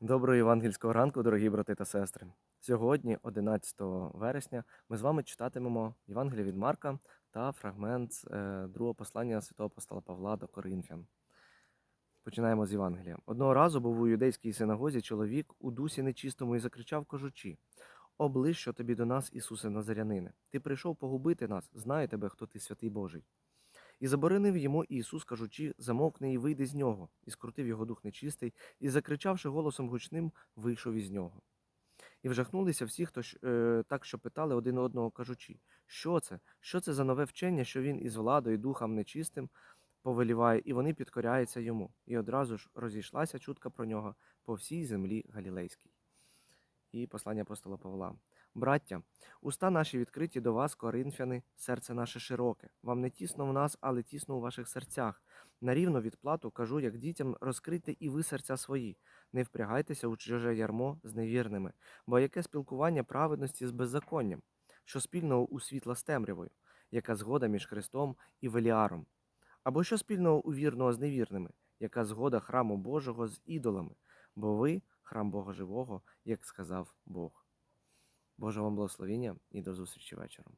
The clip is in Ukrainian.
Доброго євангельського ранку, дорогі брати та сестри. Сьогодні, 11 вересня, ми з вами читатимемо Євангелія від Марка та фрагмент е, другого послання святого апостола Павла до Коринфян. Починаємо з Євангелія. Одного разу був у юдейській синагозі чоловік у дусі нечистому і закричав, кажучи: Оближ, що тобі до нас, Ісусе Назарянине. Ти прийшов погубити нас, знаю тебе, хто ти святий Божий. І заборонив йому Ісус, кажучи, замовкни і вийди з нього, і скрутив його дух нечистий, і, закричавши голосом гучним, вийшов із нього. І вжахнулися всі, хто е, так, що питали один одного, кажучи, що це? Що це за нове вчення, що він із владою, духом нечистим повеліває, і вони підкоряються йому. І одразу ж розійшлася чутка про нього по всій землі Галілейській. І послання апостола Павла. Браття, уста наші відкриті до вас, коринфяни, серце наше широке. Вам не тісно в нас, але тісно у ваших серцях. На рівну відплату кажу, як дітям, розкрийте і ви серця свої. Не впрягайтеся у чуже ярмо з невірними, бо яке спілкування праведності з беззаконням, що спільного у світла з темрявою, яка згода між Христом і Веліаром, або що спільного у вірного з невірними, яка згода храму Божого з ідолами, бо ви храм Бога живого, як сказав Бог. Божого вам благословення і до зустрічі вечором.